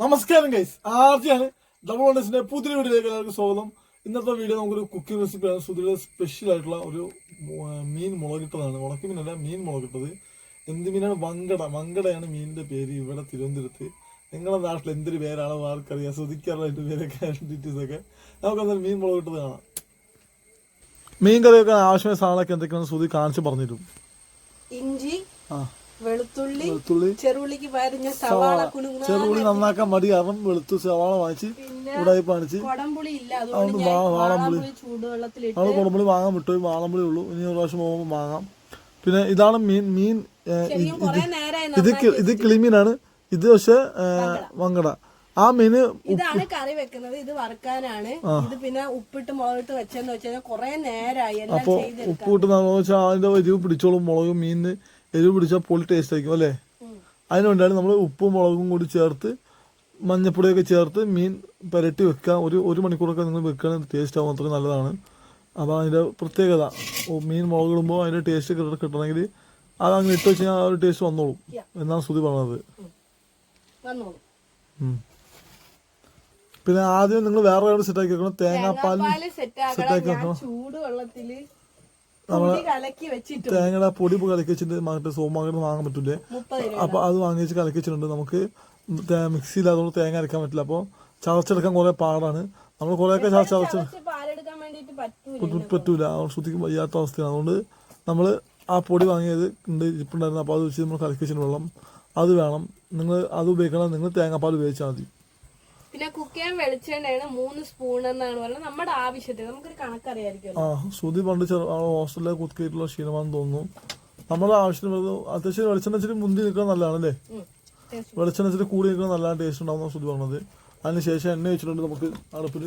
നമസ്കാരം ഗൈസ് ആദ്യമാണ് ഡബിൾ വണ്ടേഴ്സിന്റെ പുതിയ വീഡിയോയിലേക്ക് എല്ലാവർക്കും സ്വാഗതം. ഇന്നത്തെ വീഡിയോ നമുക്കൊരു കുക്കിംഗ് റെസിപ്പിയാണ് സുധിയുടെ സ്പെഷ്യൽ ആയിട്ടുള്ള ഒരു മീൻ മുളകിട്ടതാണ്. ഉണക്കി മീനല്ല മീൻ മുളകിട്ടത്. എന്ത് മീനാണ് വങ്കട. വങ്കടയാണ് മീനിന്റെ പേര് ഇവിടെ തിരുവനന്തപുരത്ത്. നിങ്ങളുടെ നാട്ടിൽ എന്തൊരു പേരാണോ ആർക്കറിയാം. സുധിക്കാറുള്ള എന്റെ പേരൊക്കെ ഡീറ്റെയിൽസ് ഒക്കെ. നമുക്ക് മീൻ മുളകിട്ടത് കാണാം. മീൻ കറിയൊക്കെ ആവശ്യമായ സാധനങ്ങളൊക്കെ എന്തൊക്കെയാണ് സുധി കാണിച്ച് പറഞ്ഞിരും ഇഞ്ചി ആ. വെളുത്തുള്ളി വെളുത്തുള്ളി ചെറുള്ളിക്ക് പകരം സവാള. കുണുങ്ങുന്ന നന്നാക്കാൻ മടി കാരണം വെളുത്തു സവാള വാങ്ങിച്ച് ഉടായി ഇല്ല അതുകൊണ്ട് അതുകൊണ്ട് ഞാൻ വാ- വാളംപുളി. വാളംപുളി ചൂടുവെള്ളത്തിലിട്ട് നമ്മൾ കുടമ്പുളി വാങ്ങാൻ വിട്ടു വാളമ്പുളി ഉള്ളൂ. ഇനി ഒരു പ്രാവശ്യം പോകുമ്പോൾ വാങ്ങാം പിന്നെ ഇതാണ് മീൻ മീൻ ഇത് ഇത് കിളിമീനാണ്. ഇത് പക്ഷെ വങ്കട. ആ മീന് ഇതാണ് കറി വെക്കുന്നത്. ഇത് വറുക്കാനാണ്. ഇത് പിന്നെ ഉപ്പിട്ട് മുളകിട്ട് വെച്ചെന്ന് വെച്ചാൽ കൊറേ നേരമായി അപ്പൊ ഉപ്പിട്ട് അതിന്റെ എരിവ് പിടിച്ചോളും മുളകും മീനിന്. എരിവ് പിടിച്ചാൽ പൊളി ടേസ്റ്റ് ആയിരിക്കും അല്ലേ? അതിന് വേണ്ടിയാണ് നമ്മൾ ഉപ്പും മുളകും കൂടി ചേർത്ത് മഞ്ഞപ്പൊടിയൊക്കെ ചേർത്ത് മീൻ പുരട്ടി വെക്കുക ഒരു ഒരു മണിക്കൂറൊക്കെ നിങ്ങൾ വെക്കുകയാണെങ്കിൽ ടേസ്റ്റ് ആവും അത്രയും നല്ലതാണ്. അപ്പോൾ അതിന്റെ പ്രത്യേകത മീൻ മുളക് ഇടുമ്പോൾ അതിന്റെ ടേസ്റ്റ് കിട്ടണമെങ്കിൽ അത് അങ്ങനെ ഇട്ട് വെച്ച് ആ ഒരു ടേസ്റ്റ് വന്നോളും. എന്നാണ് ശ്രുതി പറഞ്ഞത്. പിന്നെ ആദ്യം നിങ്ങൾ വേറെ സെറ്റ് സെറ്റാക്കി വെക്കണം. തേങ്ങാപ്പാൽ സെറ്റ് ആക്കി വെക്കണം. ചൂടുവെള്ളത്തിൽ പുളി കലക്കി വെച്ചിട്ടു. തേങ്ങയുടെ പൊടി കലക്കി വെച്ചിട്ട് മറ്റേ സോമാകട്ട് വാങ്ങാൻ പറ്റൂലേ. അപ്പൊ അത് വാങ്ങി വെച്ച് കലക്കി വെച്ചിട്ടുണ്ട്. നമുക്ക് മിക്സിയിൽ അതുകൊണ്ട് തേങ്ങ അരക്കാൻ പറ്റില്ല. അപ്പോൾ ചതച്ചെടുക്കാൻ കുറെ പാടാണ്. നമ്മൾ കുറേയൊക്കെ ചതച്ച് പാലെടുക്കാൻ വേണ്ടിട്ട് പറ്റൂല പറ്റൂ- പറ്റൂല. അതുകൊണ്ട് ശ്രുതിക്ക് വയ്യാത്ത അവസ്ഥയാണ്. അതുകൊണ്ട് നമ്മൾ ആ പൊടി വാങ്ങിയത് ഉണ്ട് ഇരിപ്പുണ്ടായിരുന്നു. അപ്പോൾ അത് വെച്ച് നമ്മൾ കലക്കി വെച്ചിട്ട് വെള്ളം. അത് വേണം. നിങ്ങൾ അത് ഉപയോഗിക്കണം. നിങ്ങൾ തേങ്ങാപ്പാൽ ഉപയോഗിച്ചാൽ മതി. പിന്നെ കുക്ക് ചെയ്യാൻ വെളിച്ചെണ്ണയാണ് മൂന്ന് സ്പൂൺ എന്നാണ് പറഞ്ഞത്. നമ്മുടെ ആവശ്യത്തിന്. നമുക്കൊരു കണക്കറിയായിരിക്കും ആ ശ്രുതി പണ്ട് ഹോസ്റ്റലിലെ കുത്തിയിട്ടുള്ള ക്ഷീണമാണെന്ന് തോന്നുന്നു. നമ്മുടെ ആവശ്യത്തിന് അത്യാവശ്യം വെളിച്ചെണ്ണ ഇച്ചിരി മുന്തി നിൽക്കുന്നത് നല്ലതാണ് അല്ലേ ഉം. Taste. വെളിച്ചെണ്ണ ഇച്ചിരി കൂടി നിൽക്കുന്നത് നല്ല ടേസ്റ്റ് ഉണ്ടാവുന്ന ശ്രുതി പറഞ്ഞത്. അതിനുശേഷം എണ്ണ വെച്ചിട്ടുണ്ട് നമുക്ക് അടുപ്പിൽ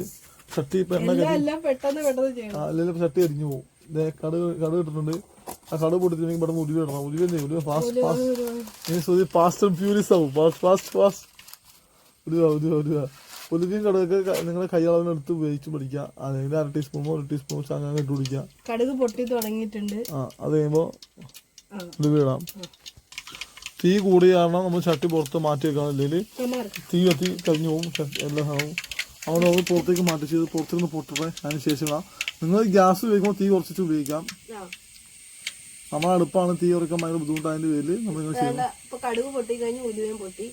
ചട്ടി ഇപ്പൊ എണ്ണ അല്ലെങ്കിൽ ചട്ടി അരിഞ്ഞു പോകും. ദേ കടുക് കടുക് ഇട്ടിട്ടുണ്ട്. ആ കടുക് പൊട്ടിച്ചിട്ടുണ്ടെങ്കിൽ പെട്ടെന്ന് ഉരുവിടണം ഇടണം. ഉരുവി ഫാസ്റ്റ് ഫാസ്റ്റ് ആവും. ഫാസ്റ്റ് ഫാസ്റ്റ് ഫാസ്റ്റ് ഉരുവ കടുകൊക്കെ നിങ്ങളെ ഉലുവയും കടുകൊക്കെ നിങ്ങളുടെ കൈയളവിനെടുത്ത് ഉപയോഗിച്ച് പിടിക്കുക. അല്ലെങ്കിൽ അര ടീസ്പൂണോ ഒരു ടീസ്പൂണോ അങ്ങനെ ഇട്ട് പിടിക്കുക കടുക് പൊട്ടി തുടങ്ങിയിട്ടുണ്ട്. ആ അത് കഴിയുമ്പോൾ ഇത് വീടാം ഇടാം തീ കൂടിയ കാരണം നമ്മൾ ചട്ടി പുറത്ത് മാറ്റി വെക്കണം അല്ലെങ്കിൽ. തീ കത്തി കഴിഞ്ഞു പോകും. എല്ലാ സാധനവും അവിടെ അത് പുറത്തേക്ക് മാറ്റി ചെയ്ത് പുറത്തുനിന്ന് പൊട്ടട്ടെ. അതിന് ശേഷം. നിങ്ങൾ ഗ്യാസ് ഉപയോഗിക്കുമ്പോൾ തീ കുറച്ചിട്ട് ഉപയോഗിക്കാം. നമ്മളെ അടുപ്പാണ് തീ കുറയ്ക്കാൻ ഭയങ്കര ബുദ്ധിമുട്ടായതിന്റെ പേരിൽ നമ്മൾ ഇങ്ങനെ ചെയ്യണം വേണ്ട, ഇപ്പൊ കടുക് പൊട്ടി കഴിഞ്ഞ് ഉലുവയും പൊട്ടി.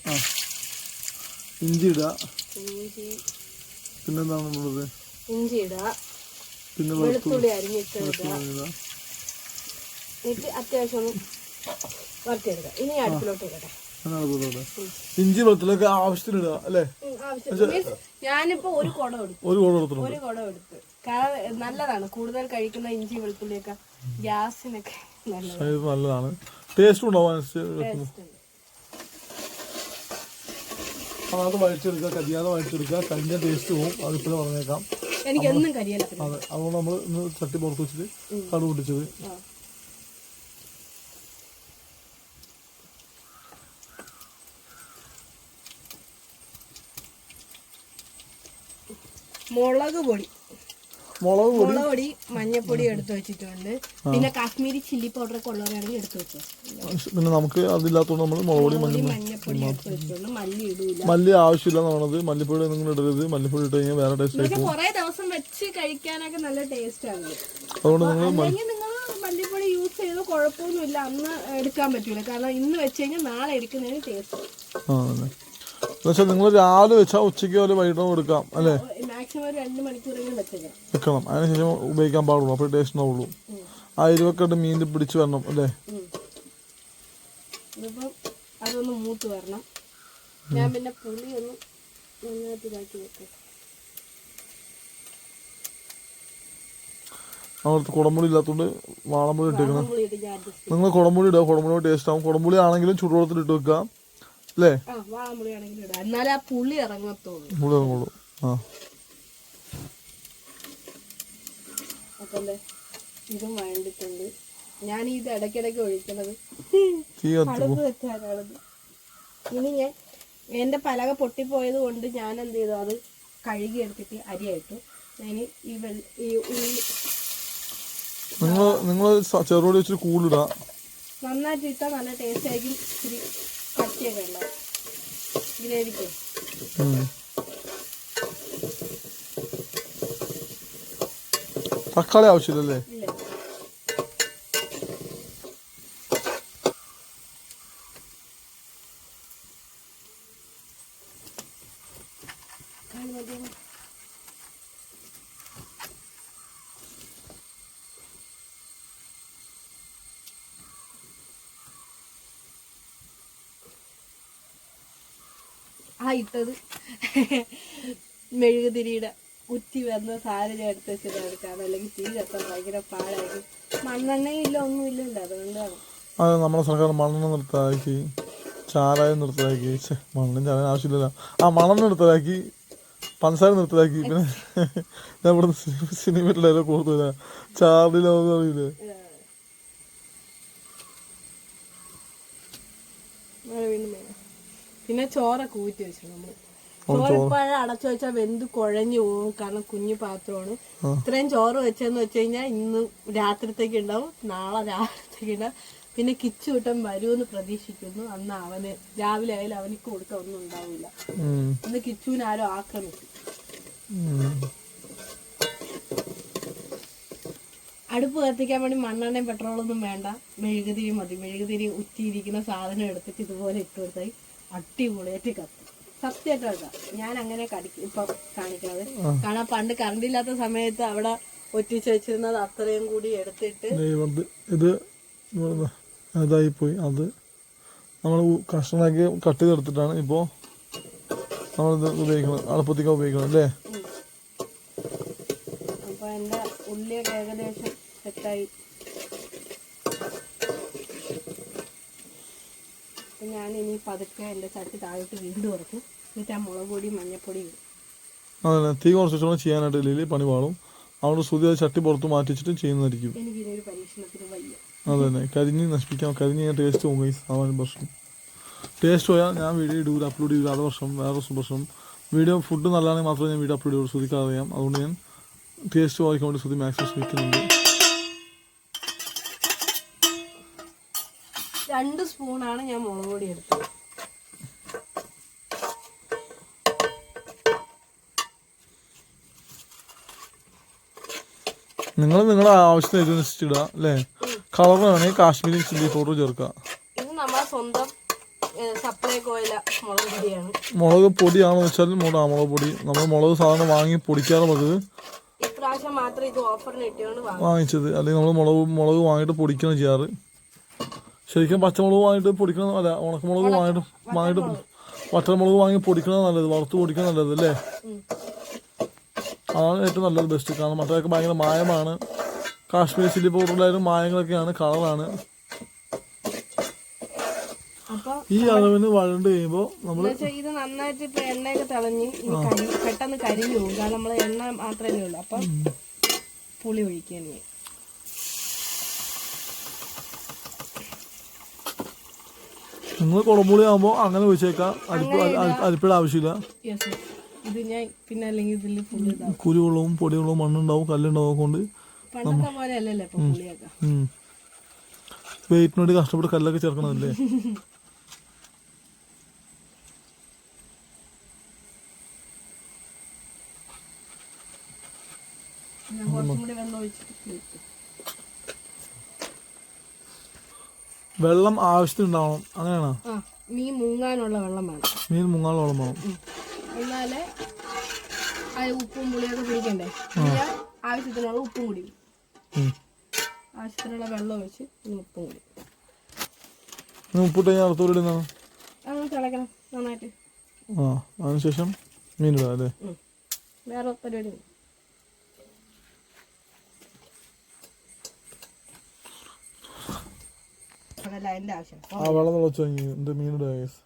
ഇഞ്ചി ഇടുക ഇഞ്ചി. പിന്നെന്താണ് ഉള്ളത് ഇഞ്ചി ഇടുക പിന്നെ വെളുത്തുള്ളി അരിഞ്ഞിട്ട് എന്നിട്ട് അത്യാവശ്യം വറുത്തെടുക്കുക ഇനി അടുപ്പിലോട്ട് ഇടട്ടെ. അങ്ങനെ ഇഞ്ചി വെളുത്തുള്ളിയൊക്കെ ആവശ്യത്തിന് ഇടുക അല്ലേ? ഞാനിപ്പോ ഒരു കുടം എടുത്തു. ഒരു കൂടെ എടുത്തിട്ടുണ്ട്. ഒരു കുടം എടുത്ത്. കാരണം നല്ലതാണ്. കൂടുതൽ കഴിക്കുന്ന ഇഞ്ചി വെളുത്തുള്ളിയൊക്കെ ഗ്യാസിനൊക്കെ നല്ലതാണ്. ടേസ്റ്റ് ഉണ്ടാവും ഉണ്ട്. അത് വഴിച്ചെടുക്കുക കരിയാതെ വഴിച്ചെടുക്കുക കരിഞ്ഞ ടേസ്റ്റ് പോകും അതിപ്പോഴും പറഞ്ഞേക്കാം. അതെ അതുകൊണ്ട് നമ്മൾ ഇന്ന് ചട്ടി പുറത്ത് വെച്ചിട്ട് കടു പൊട്ടിച്ചത് മുളക് പൊടി. മുളക് പൊടി. മഞ്ഞപ്പൊടി എടുത്തു വെച്ചിട്ടുണ്ട്. പിന്നെ കാശ്മീരി ചില്ലി പൗഡർ ഒക്കെ ഉള്ളവരാണെങ്കിൽ എടുത്തു വെച്ചോ പിന്നെ നമുക്ക് അതില്ലാത്തതുകൊണ്ട് നമ്മൾ മുളക് പൊടി പൊടി മഞ്ഞപ്പൊടി എടുത്തു വെച്ചിട്ടുണ്ട് മല്ലി ഇടൂല. മല്ലി ആവശ്യമില്ല നമ്മളത് പറഞ്ഞത്. മല്ലിപ്പൊടി നിങ്ങൾ ഇടരുത്. മല്ലിപ്പൊടി ഇട്ട് കഴിഞ്ഞാൽ വേറെ ടേസ്റ്റ് ആയിരിക്കും. കുറേ ദിവസം വെച്ച് കഴിക്കാനൊക്കെ നല്ല ടേസ്റ്റ് ആണ്. അതുകൊണ്ട് നിങ്ങൾ നിങ്ങൾ മല്ലിപ്പൊടി യൂസ് ചെയ്ത് കുഴപ്പമൊന്നുമില്ല. അന്ന് എടുക്കാൻ പറ്റൂല. കാരണം ഇന്ന് വെച്ച് കഴിഞ്ഞാൽ നാളെ എടുക്കുന്നതിന് ടേസ്റ്റ് എന്നുവെച്ചാൽ നിങ്ങൾ രാവിലെ വെച്ചാൽ ഉച്ചയ്ക്ക് ഒരു വൈകിട്ടോ എടുക്കാം അല്ലേ? വെക്കണം. അതിനുശേഷം ഉപയോഗിക്കാൻ പാടുള്ളൂ അപ്പോൾ ടേസ്റ്റ് ഉണ്ടാവുള്ളൂ ആ എരിവൊക്കെ ഇട്ട് മീനിൽ പിടിച്ച് വരണം അല്ലേ? ഇതിപ്പം അതൊന്ന് മൂത്ത് വരണം. ഞാൻ പിന്നെ പുളി ഒന്ന് നന്നായിട്ട് ഇതാക്കി വെക്കാം. അവിടുത്തെ കുടംപുളി ഇല്ലാത്തതുകൊണ്ട് വാളമ്പുളി ഇട്ടേക്കണം. നിങ്ങൾ കുടംപുളി ഇടുക കുടംപുളി ടേസ്റ്റ് ആവും. കുടംപുളി ആണെങ്കിലും ചൂടുവെള്ളത്തിൽ ഇട്ട് വെക്കുക അല്ലേ ആണെങ്കിൽ ഇടാം. എന്നാലേ ആ പുളി ഇറങ്ങത്തുള്ളൂ. പുളി ഇറങ്ങുള്ളൂ. ആ. അപ്പം ദേ ഇതും വേണ്ടിട്ടുണ്ട്. ഞാൻ ഇത് ഇടയ്ക്കിടയ്ക്ക് ഒഴിക്കണത്. തീ കത്തി അടുപ്പ് വെക്കാനാണത് ഇനി ഞാൻ എന്റെ പലക പൊട്ടിപ്പോയത് കൊണ്ട് ഞാൻ എന്ത് ചെയ്തു? അത് കഴുകി എടുത്തിട്ട് അരിയായിട്ടു. ഞാൻ ഈ വെള്ള ഈ ഉള്ളി നിങ്ങൾ നിങ്ങൾ ചെറുപൊടി വെച്ചിട്ട് നന്നായിട്ട് ഇട്ടാൽ നല്ല ടേസ്റ്റ് ആയിരിക്കും. ഇച്ചിരി കട്ടിയൊക്കെ ഉണ്ടാവും ഗ്രേവിക്ക് തക്കാളി ആവശ്യമില്ലല്ലേ ഇല്ല കാൽ മതിയോ? ആ ഇട്ടത്. മെഴുകുതിരിയുടെ കുറ്റി വന്ന സാധനം എടുത്ത് വെച്ചിട്ടാണ് എടുക്കാം അല്ലെങ്കിൽ തീ കത്താൻ ഭയങ്കര പാടായിരിക്കും. മണ്ണെണ്ണയില്ല ഒന്നുമില്ലല്ലോ അതുകൊണ്ടാണ്. അതെ നമ്മുടെ സർക്കാർ മണ്ണെണ്ണ നിർത്തലാക്കി ചാരായം നിർത്തലാക്കി മണ്ണും ചാരായം ആവശ്യമില്ലല്ലോ. ആ മണ്ണെണ്ണ നിർത്തലാക്കി പഞ്ചസാര നിർത്തലാക്കി പിന്നെ ഞാൻ ഇവിടെ സിനിമയിലല്ലോ കൂടുതല. ചാറിലോ അറിയില്ലേ മഴ വീണ്ടും വേണം പിന്നെ ചോറൊക്കെ ഊറ്റി വെച്ചു നമ്മൾ. ചോറിപ്പോഴ ചോറ് അടച്ചു വെച്ചാൽ വെന്ത് കുഴഞ്ഞു പോകും. കാരണം കുഞ്ഞു പാത്രമാണ്. ഇത്രയും ചോറ് വെച്ചെന്ന് വെച്ച് കഴിഞ്ഞാൽ ഇന്ന് രാത്രിത്തേക്ക് ഉണ്ടാവും. നാളെ രാവിലത്തേക്ക് ഉണ്ടാവും. പിന്നെ കിച്ചു കിട്ടാൻ വരുമെന്ന് പ്രതീക്ഷിക്കുന്നു. അന്ന് അവന് രാവിലെ ആയാലും അവനിക്ക് കൊടുക്കാൻ ഒന്നും ഉണ്ടാവില്ല. അന്ന് കിച്ചുവിന് ആരും ആക്രമിക്കും അടുപ്പ് കത്തിക്കാൻ വേണ്ടി മണ്ണെണ്ണയും പെട്രോളൊന്നും വേണ്ട. മെഴുകുതിരി മതി. മെഴുകുതിരി ഉറ്റിയിരിക്കുന്ന സാധനം എടുത്തിട്ട് ഇതുപോലെ ഇട്ടു കൊടുത്താൽ അടിപൊളിയായിട്ട് കത്തി സത്യമായിട്ട് ഞാൻ അങ്ങനെ കടിക്കും ഇപ്പൊ കാണിക്കണത്. കാരണം പണ്ട് കറണ്ട് ഇല്ലാത്ത സമയത്ത് അവിടെ ഒറ്റിച്ച് വെച്ചിരുന്നത് അത്രയും കൂടി എടുത്തിട്ട് ഇത് ഇതായി പോയി അത് നമ്മൾ കഷ്ണാക്കി കട്ട് ചെയ്തെടുത്തിട്ടാണ് ഇപ്പോ നമ്മളിത് ഉപയോഗിക്കുന്നത്. അടുപ്പത്തേക്ക് ഉപയോഗിക്കണം അല്ലേ. അപ്പൊ എന്റെ ഉള്ളിയൊക്കെ ഏകദേശം സെറ്റായി അപ്പൊ ഞാൻ ഇനി പതുക്കെ എന്റെ ചട്ടി താഴോട്ട് വീണ്ടും ഇറക്കും. എന്നിട്ട് ആ മുളക് പൊടി മഞ്ഞപ്പൊടി ഇടും. തീ കുറച്ച് വെച്ചോളം ചെയ്യാനായിട്ട് ഇല്ലെങ്കിൽ പണി പാളും. അവിടെ സുതി ചട്ടി പുറത്ത് മാറ്റിച്ചിട്ട് ചെയ്യുന്നതായിരിക്കും. എനിക്ക് ഇനി ഒരു പരീക്ഷണത്തിന് വയ്യ. അത് തന്നെ കരിഞ്ഞ് നശിപ്പിക്കാം. കരിഞ്ഞ് ഞാൻ ടേസ്റ്റ് പോകും ഗൈസ് അതാണ് പ്രശ്നം. ടേസ്റ്റ് പോയാൽ ഞാൻ വീഡിയോ ഇടൂല അപ്ലോഡ് ചെയ്യൂല. അത് പ്രശ്നം. വേറെ പ്രശ്നം. വീഡിയോ ഫുഡ് നല്ലതാണെങ്കിൽ മാത്രമേ ഞാൻ വീഡിയോ അപ്ലോഡ് ചെയ്യുള്ളൂ ശ്രുതിക്ക് അറിയാം. അതുകൊണ്ട് ഞാൻ ടേസ്റ്റ് വായിക്കാൻ വേണ്ടി ശ്രുതി മാക്സിമം ശ്രമിക്കുന്നുണ്ട്. രണ്ട് സ്പൂണാണ് ഞാൻ മുളക് പൊടി എടുത്തത്. നിങ്ങൾ നിങ്ങളുടെ ആവശ്യത്തിന് ഇതിനനുസരിച്ചിടുക അല്ലേ? കളർ വേണമെങ്കിൽ കാശ്മീരി ചില്ലി പൗഡർ ചേർക്കുക ഇത് നമ്മളെ സ്വന്തം സപ്ലൈ കോയില മുളക് പൊടിയാണ്. മുളക് പൊടിയാണെന്ന് വെച്ചാൽ മുളക് മുളക് പൊടി. നമ്മൾ മുളക് സാധാരണ വാങ്ങി പൊടിക്കാറ് പതിവ് ഇപ്രാവശ്യം മാത്രം ഇത് ഓഫറിന് വാങ്ങിച്ചത്. അല്ലെങ്കിൽ നമ്മൾ മുളക് മുളക് വാങ്ങിയിട്ട് പൊടിക്കണം ചെയ്യാറ്. ശരിക്കും പച്ചമുളക് വാങ്ങിയിട്ട് പൊടിക്കണം അല്ല ഉണക്കമുളക് വാങ്ങിയിട്ട് വാങ്ങിയിട്ട് വറ്റൽമുളക് വാങ്ങി പൊടിക്കണത് നല്ലത് വറുത്ത് പൊടിക്കണത് നല്ലത് അല്ലേ. അതാണ് ഏറ്റവും നല്ലത് ബെസ്റ്റ് കാരണം മറ്റൊക്കെ ഭയങ്കര മായമാണ്. കാശ്മീർ ചില്ലി പൗഡറിലായാലും മായങ്ങളൊക്കെയാണ് കളറാണ് ഈ അളവിന് വഴണ്ട് കഴിയുമ്പോ നമ്മൾ ഇത് നന്നായിട്ട് ഇപ്പൊ എണ്ണയൊക്കെ തിളഞ്ഞ് പെട്ടെന്ന് കരിഞ്ഞു പോകും. കാരണം നമ്മൾ എണ്ണ മാത്രമേ ഉള്ളൂ അപ്പം പുളി ഒഴിക്കാൻ നിങ്ങൾ കുളമ്പുളി ആകുമ്പോൾ അങ്ങനെ വെച്ചേക്കാം. അരിപ്പ് അരിപ്പിയുടെ ആവശ്യമില്ല. യെസ് ഇത് ഞാൻ പിന്നെ അല്ലെങ്കിൽ ഇതിൽ പുളി ഇതാവും കുരുവെള്ളവും പൊടിവെള്ളവും മണ്ണുണ്ടാവും കല്ലുണ്ടാവും കൊണ്ട് വെയിറ്റിന് വേണ്ടി കഷ്ടപ്പെട്ട് കല്ലൊക്കെ ചേർക്കണമല്ലേ ഞാൻ കുറച്ചും കൂടി വെള്ളം ഒഴിച്ചിട്ട് വെക്കും. വെള്ളം ആവശ്യത്തിനുണ്ടാവണം. അങ്ങനെയാണോ? ആ മീൻ മുങ്ങാനുള്ള വെള്ളം വേണം. മീൻ മുങ്ങാനുള്ള വെള്ളം വേണം. എന്നാലേ അത് ഉപ്പും പുളിയൊക്കെ പിടിക്കണ്ടേ? പിന്നെ ആവശ്യത്തിനുള്ള ഉപ്പും കൂടി. ആവശ്യത്തിനുള്ള വെള്ളം ഒഴിച്ച് പിന്നെ ഉപ്പും കൂടി. ഉപ്പിട്ട് ഞാൻ അടുത്തോടെ ഇടുന്നതാണ് അങ്ങനെ തിളക്കണം. നന്നായിട്ട്. ആ അതിനുശേഷം മീൻ ഇടാം അല്ലേ. വേറെ പരിപാടി ആവശ്യം. ആ വെള്ളം തിളച്ചു കഴിഞ്ഞ് എന്റെ മീൻ ഗൈസ്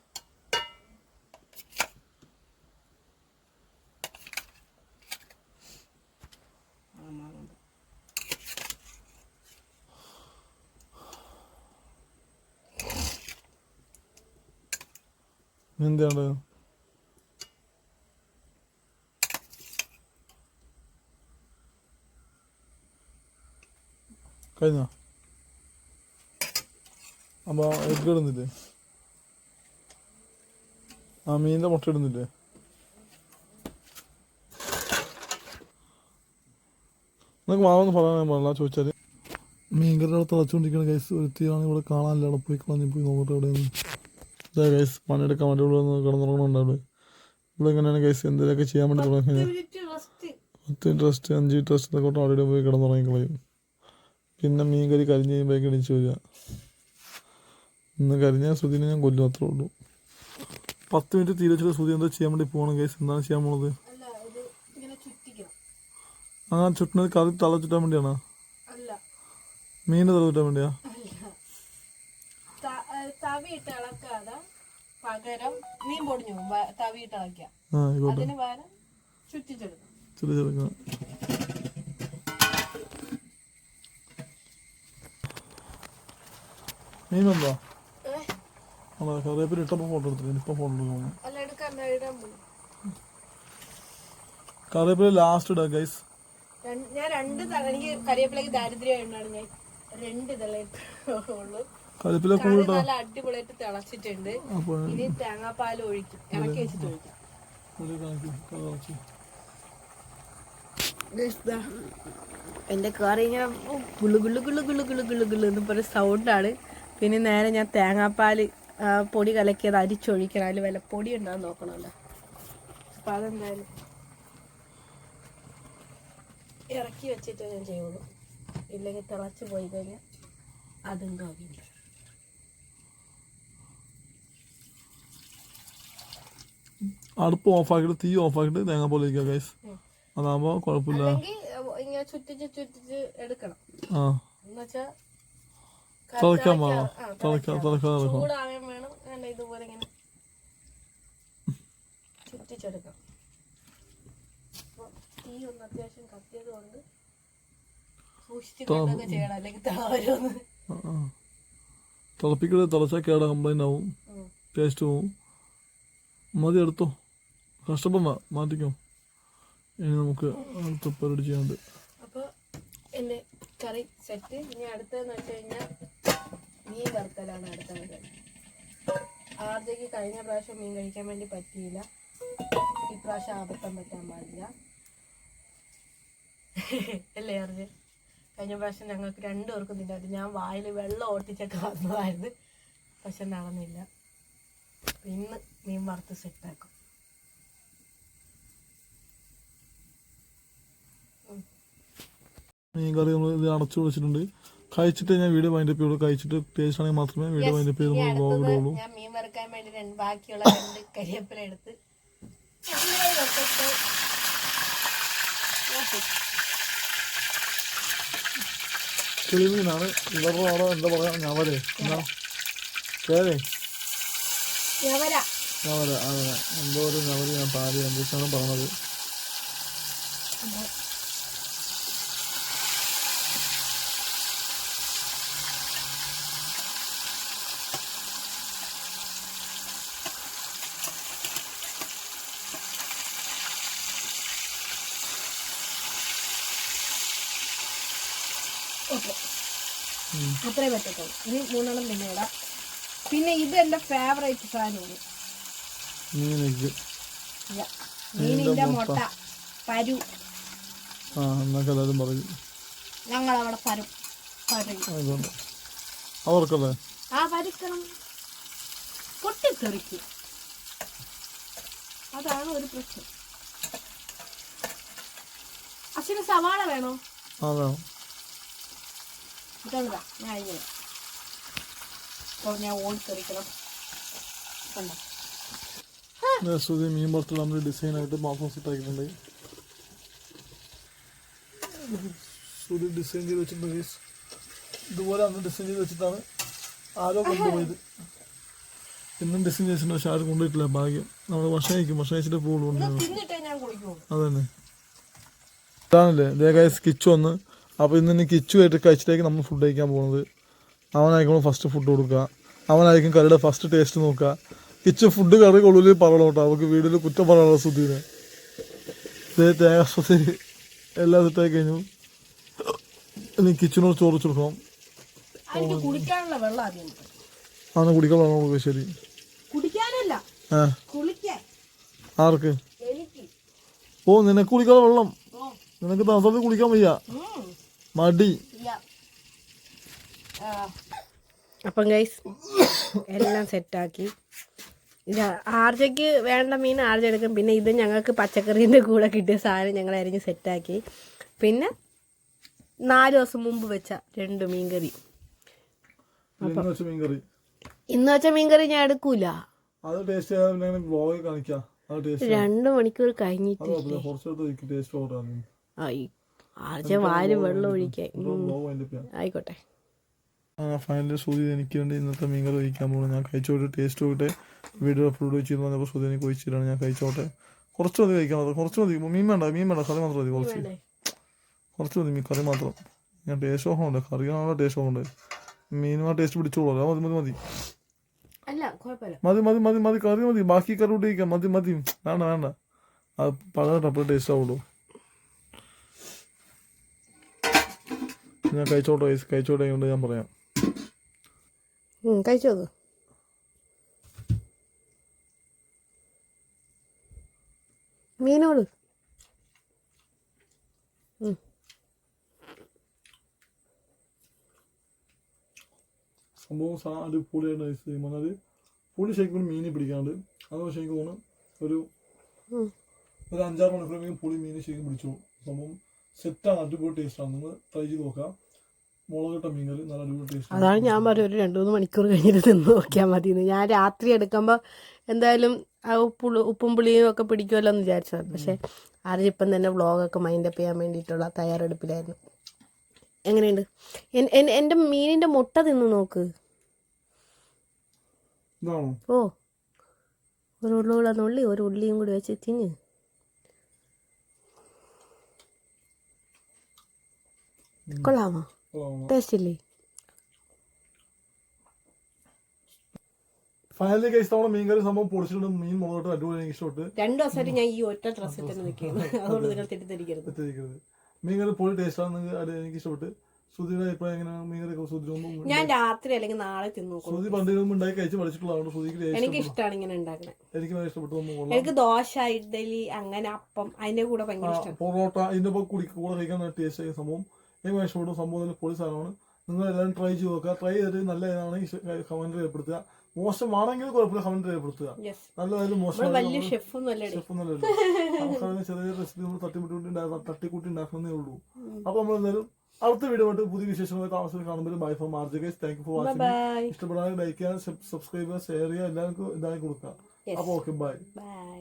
എന്താണ് കഴിഞ്ഞോ? അപ്പോൾ എഗ് ഇടുന്നില്ലേ ആ മീനിന്റെ മുട്ട ഇടുന്നില്ലേ നിങ്ങൾക്ക് മാവൊന്ന് പറയാൻ പാടില്ല ചോദിച്ചാൽ മീൻകറി അവിടെ തിളച്ചുകൊണ്ടിരിക്കുന്ന ഗൈസ് ഒരുത്തിയാണ് ഇവിടെ കാണാനില്ല. അവിടെ പോയി കളഞ്ഞ് പോയി നോക്കട്ടെ എവിടെയെന്ന് ഇതാ ഗൈസ് പണിയെടുക്കാൻ വേണ്ടി ഇവിടെ ഒന്ന് കിടന്നുറങ്ങണുണ്ട് അവിടെ. ഇവിടെ എങ്ങനെയാണ് ഗൈസ് എന്തെങ്കിലുമൊക്കെ ചെയ്യാൻ വേണ്ടി തുടങ്ങി പത്ത് ഇൻട്രസ്റ്റ് അഞ്ച് ഇൻട്രസ്റ്റ് ഒക്കെ അവിടെ പോയി കിടന്നുറങ്ങി കളയും പിന്നെ മീൻകറി കരിഞ്ഞ് കഴിയുമ്പോഴേക്കും ഇടിച്ചു വരിക. ഇന്ന് കരിഞ്ഞ ശ്രുതിനെ ഞാൻ കൊല്ലും അത്രേ ഉള്ളൂ. പത്ത് മിനിറ്റ് തീരെ വെച്ചിട്ട് ശ്രുതി എന്താ ചെയ്യാൻ വേണ്ടി പോകണം കേസ് എന്താണ് ചെയ്യാൻ പോണത്? ആ ചുട്ടിനത് കറി തള ചുറ്റാൻ വേണ്ടിയാണോ? മീൻ തള ചുറ്റാൻ വേണ്ടിയാ? തവിയിട്ട് ഇളക്കാതെ പകരം മീൻ പൊടിഞ്ഞു തവിയിട്ട് അതിന് പകരം ചുറ്റിച്ചെടുക്കണം മീൻ വന്നോ? അതാ കറിവേപ്പില ഇട്ടപ്പോൾ ഫോട്ടോ എടുത്തില്ല. ഇപ്പം ഫോട്ടോ എടുക്കുന്നു അല്ല കറിവേപ്പില ലാസ്റ്റ് ഇടാ ഗൈസ് ഞാൻ രണ്ട് എനിക്ക് കറിവേപ്പിലേക്ക് ദാരിദ്ര്യമായിട്ടാണ് ഞാൻ രണ്ട് ഇതെല്ലാം കറിവേപ്പില കൂടുതൽ നല്ല അടിപൊളിയായിട്ട് തിളച്ചിട്ടുണ്ട്. ഇനി തേങ്ങാപ്പാൽ ഒഴിക്കും. ഇറക്കി വെച്ചിട്ട് ഒഴിക്കാം. എന്റെ കറി ഇങ്ങനെ ഗുളു ഗുളു ഗുളു ഗുളു ഗുളു ഗുളു ഗുളു എന്ന് പറഞ്ഞ സൗണ്ടാണ് പിന്നെ നേരെ ഞാൻ തേങ്ങാപ്പാൽ പൊടി കലക്കിയത് അരിച്ചൊഴിക്കണം. അതിൽ വല്ല പൊടി ഉണ്ടാകാൻ നോക്കണമല്ലോ. അപ്പം അതെന്തായാലും ഇറക്കി വെച്ചിട്ട് ഞാൻ ചെയ്യുള്ളൂ. ഇല്ലെങ്കിൽ തിളച്ച് പോയി കഴിഞ്ഞാൽ അതും കാവില്ല. അടുപ്പ് ഓഫാക്കിയിട്ട് തീ ഓഫാക്കിയിട്ട് പോലെ ഒഴിക്കുക ഗൈസ് അതാകുമ്പോൾ കുഴപ്പമില്ല. ഇങ്ങനെ ചുറ്റിച്ച് ചുറ്റിച്ച് എടുക്കണം. ആ. തിളക്കാതെ ഇറക്കണം ചൂടാവാൻ വേണം. വേണ്ട ഇതുപോലെ ഇങ്ങനെ ചുറ്റിച്ചെടുക്കാം. അപ്പൊ തീ ഒന്ന് അത്യാവശ്യം കത്തിയത് കൊണ്ട് സൂക്ഷിച്ച് ചെയ്യണം. അല്ലെങ്കിൽ തിളച്ചാൽ കേട കംപ്ലൈന്റ് ആവും. ടേസ്റ്റ് പോവും. മതി എടുത്തോ. കഷ്ടപ്പം മാറ്റിക്കോ. ഇനി നമുക്ക് അടുത്ത പരിപാടി ചെയ്യാണ്ട് അപ്പൊ എന്റെ കറി സെറ്റ് ഇനി അടുത്തതെന്ന് വെച്ച് കഴിഞ്ഞാൽ മീൻ വറുത്തലാണ് അടുത്ത പരിപാടി ആർജയ്ക്ക് കഴിഞ്ഞ പ്രാവശ്യം മീൻ കഴിക്കാൻ വേണ്ടി പറ്റിയില്ല. ഇപ്രാവശ്യം അബദ്ധം പറ്റാൻ പാടില്ല. അല്ലേ അറിഞ്ഞ്? കഴിഞ്ഞ പ്രാവശ്യം ഞങ്ങൾക്ക് രണ്ടുപേർക്കും തിന്നായിട്ട് ഞാൻ വായിൽ വെള്ളം ഓട്ടിച്ചൊക്കെ വന്നതായിരുന്നു. പക്ഷെ നടന്നില്ല. ഇന്ന് മീൻ വറുത്ത് സെറ്റാക്കും മീൻ കറി നമ്മൾ ഇത് അടച്ചു വെച്ചിട്ടുണ്ട്. കഴിച്ചിട്ട് ഞാൻ വീഡിയോ വൈൻഡപ്പ് ചെയ്യുള്ളൂ കഴിച്ചിട്ട് ടേസ്റ്റ് ആണെങ്കിൽ മാത്രമേ വീട് വൈൻഡപ്പ് ചെയ്ത് ഇനി നമ്മൾ ഇടുള്ളൂ ഞാൻ മീൻ വറുക്കാൻ വേണ്ടി രണ്ട് ബാക്കിയുള്ള രണ്ട് എടുത്ത്. കിളിമീനാണ്. ഇവരുടെ അവിടെ എന്താ പറയാ ഞവരെ. എന്താ? പേരേ? ഞവര. ഞവര. അതെ എന്തോ ഒരു ഞവര് ഞാൻ പാടി. എന്തൊക്കെയാണ് പറഞ്ഞത്. ഉം. അത്രേ പറ്റത്തുള്ളൂ. ഇനി മൂന്നെണ്ണം പിന്നെ ഇടാം. പിന്നെ ഇത് എന്റെ ഫേവറേറ്റ് സാധനമാണ്. മീനിന്റെ മുട്ട. പരു. ഞങ്ങൾ അവിടെ പരും. അവർക്കല്ലേ? ആ പരുക്കണം. പൊട്ടിത്തെറിക്കും. അതാണ് ഒരു പ്രശ്നം. അച്ഛന് സവാള വേണോ? ആ വേണം. ഇതാ ഞാൻ ഇങ്ങനെ അപ്പോൾ ഞാൻ ഓടിത്തെറിക്കണം കണ്ടോ? മീൻ പുറത്ത് നമ്മൾ ഡിസൈനായിട്ട് മാസം സെറ്റാക്കിയിട്ടുണ്ട് ഡിസൈൻ ചെയ്ത് വെച്ചിട്ടുണ്ട്. ഇതുപോലെ അന്ന് ഡിസൈൻ ചെയ്ത് വെച്ചിട്ടാണ് ആരോ കൊണ്ടുപോയത്. ഇന്നും ഡിസൈൻ ചെയ്തിട്ടുണ്ട് പക്ഷെ ആരും കൊണ്ടുപോയിട്ടില്ല. ഭാഗ്യം. നമ്മൾ ഭക്ഷണം കഴിക്കും. ഭക്ഷണം കഴിച്ചിട്ട് പോകുള്ളൂ അതന്നെ. ഇതാണല്ലേ? ദേ ഗൈസ് കിച്ചു വന്ന് അപ്പോൾ ഇന്ന് ഇനി കിച്ചു ആയിട്ട് കഴിച്ചിട്ടേക്ക് നമ്മൾ ഫുഡ് കഴിക്കാൻ പോകുന്നത്. അവനായിരിക്കും ഫസ്റ്റ് ഫുഡ് കൊടുക്കുക. അവനായിരിക്കും കറിയുടെ ഫസ്റ്റ് ടേസ്റ്റ് നോക്കുക. കിച്ചു ഫുഡ് കറി കൊള്ളിൽ പറയണം കേട്ടോ. അവൾക്ക് വീട്ടിൽ കുറ്റം പറയാനുള്ള സുധീനെ. ഇതേ തേങ്ങ സുധി എല്ലാം സെറ്റായി കഴിഞ്ഞു. ഇനി കിച്ചനോട് ചോറിച്ചു കൊടുക്കണം. എനിക്ക് കുളിക്കാനുള്ള വെള്ളം. കുടിക്കാൻ ശരി. ആർക്ക്? ഓ നിനക്ക് കുടിക്കാനുള്ള വെള്ളം. നിനക്ക് തണുത്തത് കുടിക്കാൻ വയ്യ. മടി. അപ്പം ഗൈസ് എല്ലാം സെറ്റാക്കി. ആർജയ്ക്ക് വേണ്ട മീൻ ആർജ എടുക്കും. പിന്നെ ഇത് ഞങ്ങൾക്ക് പച്ചക്കറീന്റെ കൂടെ കിട്ടിയ സാധനം ഞങ്ങൾ അരിഞ്ഞ് സെറ്റാക്കി. പിന്നെ നാല് ദിവസം മുമ്പ് വെച്ച രണ്ട് മീൻകറി. ഇന്ന് വെച്ച മീൻകറി. ഞാൻ എടുക്കൂല. രണ്ട് മണിക്കൂർ കഴിഞ്ഞിട്ട് ആയി വാൽ വെള്ളം ഒഴിക്കാൻ. ആയിക്കോട്ടെ. ആ ഫൈനലി സൂതി എനിക്ക് വേണ്ടി ഇന്നത്തെ മീൻ കറി ഒഴിക്കാൻ പോകുന്നത് ഞാൻ കഴിച്ചോട്ടെ ടേസ്റ്റ് നോക്കട്ടെ. വീഡിയോ അപ്ലോഡ് ചെയ്ത് വന്നപ്പോൾ സുധി എനിക്ക് ഒഴിച്ചിട്ടാണ് ഞാൻ കഴിച്ചോട്ടെ. കുറച്ച് മതി കഴിക്കാൻ മാത്രം. കുറച്ച് മതി. മീൻ വേണ്ട മീൻ വേണ്ട. കറി മാത്രം മതി കുറച്ച്. കുറച്ച് മതി മീൻ കറി മാത്രം. ഞാൻ ടേസ്റ്റ് ഓഫുണ്ട് കറി നല്ല ടേസ്റ്റ് നോക്കണ്ടേ മീനുമാ ടേസ്റ്റ് പിടിച്ചോളൂ. മതി മതി മതി. മതി മതി മതി മതി. കറി മതി. ബാക്കി കറി കൂട്ടി കഴിക്കാം. മതി മതി. വേണ്ട വേണ്ട. അത് അപ്പോൾ ടേസ്റ്റ് ആവുള്ളൂ. ഞാൻ കഴിച്ചോട്ടെ. കഴിച്ചോട്ടെ കൊണ്ട് ഞാൻ പറയാം. കഴിച്ചോ അത്. മീനോട്. സംഭവം സാ അടിപൊളിയായിട്ട് ഐസ് ക്രീം അത് പുളി ശരിക്കും മീൻ പിടിക്കാണ്ട്. അത് ശരിക്കും തോന്നുന്നു ഒരു ഒരു അഞ്ചാറ് മണിക്കൂർ പുളി മീൻ ശരിക്കും പിടിച്ചു സംഭവം സെറ്റാണ് അടിപൊളി ടേസ്റ്റാണ് നിങ്ങൾ ട്രൈ ചെയ്ത് നോക്കാം. മുളകിട്ട മീൻ കറി നല്ല അടിപൊളി ടേസ്റ്റ് അതാണ് ഞാൻ പറഞ്ഞത്. ഒരു രണ്ട് മൂന്ന് മണിക്കൂർ കഴിഞ്ഞിട്ട് നിന്ന് നോക്കിയാൽ മതി ഞാൻ രാത്രി എടുക്കുമ്പോൾ എന്തായാലും ആ ഉപ്പുളി ഉപ്പും പുളിയും ഒക്കെ പിടിക്കുമല്ലോ എന്ന് വിചാരിച്ചത് പക്ഷേ ആരിപ്പം തന്നെ വ്ളോഗൊക്കെ മൈൻഡപ്പ് ചെയ്യാൻ വേണ്ടിയിട്ടുള്ള തയ്യാറെടുപ്പിലായിരുന്നു. എങ്ങനെയുണ്ട്? എൻ- എൻ- എന്റെ മീനിന്റെ മുട്ട തിന്ന് നോക്ക്. ഓ. ഒരു ഉള്ളുള്ള ഉള്ളി ഒരു ഉള്ളിയും കൂടി വെച്ച് തിന്ന്. കൊള്ളാമോ ടേസ്റ്റ് ഇല്ലേ ഫൈനലി കഴിച്ച് നമ്മുടെ മീൻ കറി സംഭവം പൊടിച്ചിട്ടുണ്ട്. മീൻ മുളകോട്ട് അടിപൊളി എനിക്ക് ഇഷ്ടപ്പെട്ട്. രണ്ടു ദിവസമായിട്ട് ഞാൻ ഈ ഒറ്റ തന്നെ നിൽക്കുകയാണ്. അതുകൊണ്ട് നിങ്ങൾ തെറ്റിദ്ധരിക്കരുത്. തെറ്റിരിക്കരുത് മീൻ കറി പൊളി ടേസ്റ്റാണ് നിങ്ങൾക്ക് അത് എനിക്ക് ഇഷ്ടപ്പെട്ട്. സുധിയുടെ അഭിപ്രായം എങ്ങനെയാണ്? മീൻ കറി സുധി മുമ്പ് ഞാൻ രാത്രി അല്ലെങ്കിൽ നാളെ തിന്നു സുധി പണ്ട് മുമ്പ് ഉണ്ടാക്കി കഴിച്ച് പഠിച്ചിട്ടുള്ളതാണ് ടേസ്റ്റ് എനിക്ക് ഇഷ്ടമാണ് ഇങ്ങനെ ഉണ്ടാക്കണേ. എനിക്ക് ഭയങ്കര ഇഷ്ടപ്പെട്ടു എനിക്ക് ദോശ ഇഡ്ഡലി അങ്ങനെ അപ്പം. അതിന്റെ കൂടെ ഭയങ്കര ഇഷ്ടമാണ് പൊറോട്ട ഇതിന്റെ കൂടെ കഴിക്കാൻ ടേസ്റ്റ് ആയ സംഭവം. എനിക്ക് ഇഷ്ടപ്പെട്ടു സംഭവം നല്ല പൊളി സാധനമാണ്. നിങ്ങൾ എല്ലാവരും ട്രൈ ചെയ്ത് നോക്കുക. ട്രൈ ചെയ്തിട്ട് നല്ല ഇതാണെങ്കിൽ കമന്റ് രേഖപ്പെടുത്തുക. മോശമാണെങ്കിൽ കുഴപ്പമില്ല കമന്റ് രേഖപ്പെടുത്തുക. നല്ലതായാലും മോശം ഷെഫൊന്നും ചെറിയ റെസിപ്പി നമ്മൾ തട്ടിമുട്ടി തട്ടിക്കൂട്ടി ഉണ്ടാക്കുന്നേ ഉള്ളൂ. അപ്പൊ നമ്മൾ എന്തായാലും അടുത്ത വീഡിയോ ആയിട്ട് പുതിയ വിശേഷമായി താമസം കാണുമ്പോൾ bye for മാർജ് guys thank you for watching ഇഷ്ടപ്പെടാതെ ഇഷ്ടപ്പെടാൻ ലൈക്ക് ചെയ്യാൻ സബ്സ്ക്രൈബ് ചെയ്യുക ഷെയർ ചെയ്യുക എല്ലാവർക്കും ഇതായി കൊടുക്കുക. അപ്പൊ ഓക്കെ ബൈ ബൈ